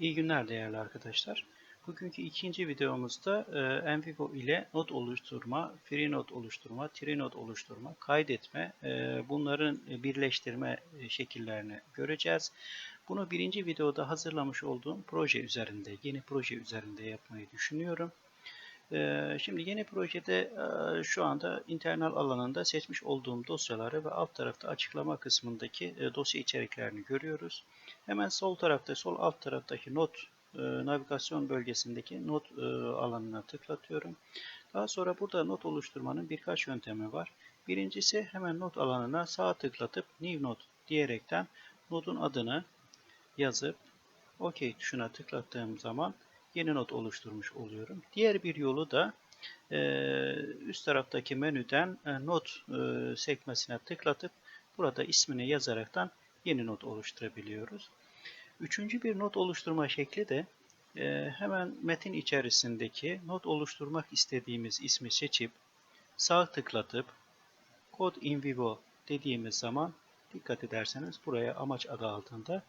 İyi günler değerli arkadaşlar. Bugünkü ikinci videomuzda e, Envigo ile not oluşturma, free not oluşturma, tree not oluşturma, kaydetme, e, bunların birleştirme e, şekillerini göreceğiz. Bunu birinci videoda hazırlamış olduğum proje üzerinde, yeni proje üzerinde yapmayı düşünüyorum. E, şimdi yeni projede e, şu anda internal alanında seçmiş olduğum dosyaları ve alt tarafta açıklama kısmındaki e, dosya içeriklerini görüyoruz. Hemen sol tarafta, sol alt taraftaki not e, navigasyon bölgesindeki not alanına tıklatıyorum. Daha sonra burada not oluşturmanın birkaç yöntemi var. Birincisi hemen not alanına sağ tıklatıp New Note diyerekten notun adını yazıp OK tuşuna tıklattığım zaman yeni not oluşturmuş oluyorum. Diğer bir yolu da e, üst taraftaki menüden e, not e, sekmesine tıklatıp burada ismini yazaraktan yeni not oluşturabiliyoruz. Üçüncü bir not oluşturma şekli de hemen metin içerisindeki not oluşturmak istediğimiz ismi seçip sağ tıklatıp Code in Vivo dediğimiz zaman dikkat ederseniz buraya amaç adı altında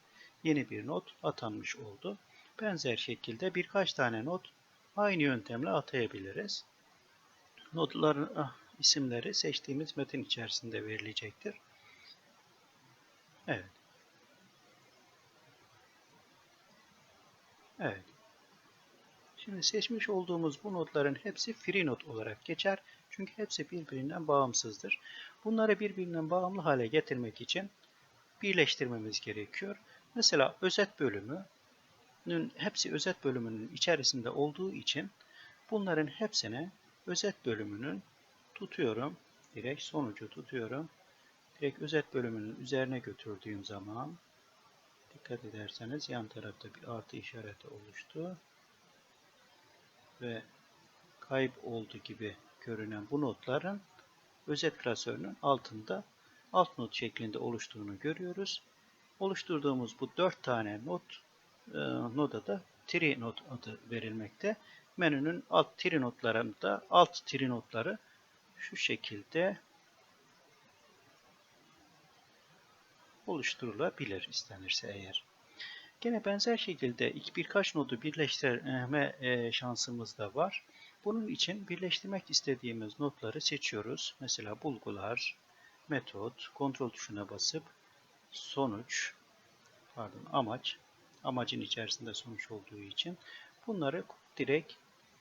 yeni bir not atanmış oldu. Benzer şekilde birkaç tane not aynı yöntemle atayabiliriz. Notların ah, isimleri seçtiğimiz metin içerisinde verilecektir. Evet. Evet. Şimdi seçmiş olduğumuz bu notların hepsi free not olarak geçer. Çünkü hepsi birbirinden bağımsızdır. Bunları birbirinden bağımlı hale getirmek için birleştirmemiz gerekiyor. Mesela özet bölümünün hepsi özet bölümünün içerisinde olduğu için bunların hepsine özet bölümünün tutuyorum. Direkt sonucu tutuyorum. Direkt özet bölümünün üzerine götürdüğüm zaman dikkat ederseniz yan tarafta bir artı işareti oluştu. Ve kayıp oldu gibi görünen bu notların özet klasörünün altında alt not şeklinde oluştuğunu görüyoruz. Oluşturduğumuz bu dört tane not noda da tree not adı verilmekte. Menünün alt tree notlarında alt tree notları şu şekilde oluşturulabilir istenirse eğer. Gene benzer şekilde iki birkaç nodu birleştirme e, şansımız da var. Bunun için birleştirmek istediğimiz notları seçiyoruz. Mesela bulgular, metot, kontrol tuşuna basıp sonuç, pardon amaç, amacın içerisinde sonuç olduğu için bunları direkt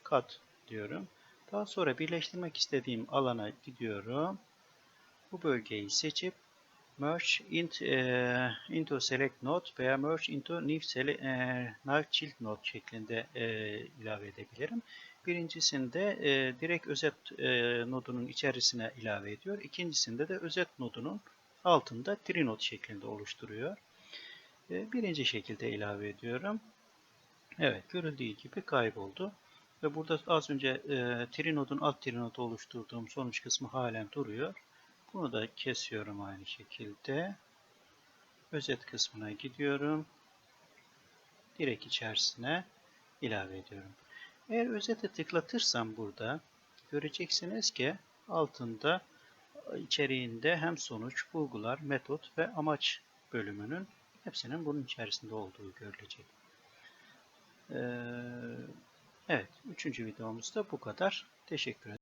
kat diyorum. Daha sonra birleştirmek istediğim alana gidiyorum. Bu bölgeyi seçip merge int, e, into select node veya merge into new, select, e, new child node şeklinde e, ilave edebilirim. Birincisinde e, direkt özet e, nodunun içerisine ilave ediyor. İkincisinde de özet nodunun altında tree node şeklinde oluşturuyor. Birinci şekilde ilave ediyorum. Evet görüldüğü gibi kayboldu. Ve burada az önce e, tree nodun alt tree nodu oluşturduğum sonuç kısmı halen duruyor. Bunu da kesiyorum aynı şekilde. Özet kısmına gidiyorum. Direkt içerisine ilave ediyorum. Eğer özete tıklatırsam burada göreceksiniz ki altında içeriğinde hem sonuç, bulgular, metot ve amaç bölümünün hepsinin bunun içerisinde olduğu görülecek. Ee, evet, üçüncü videomuzda bu kadar. Teşekkür ederim.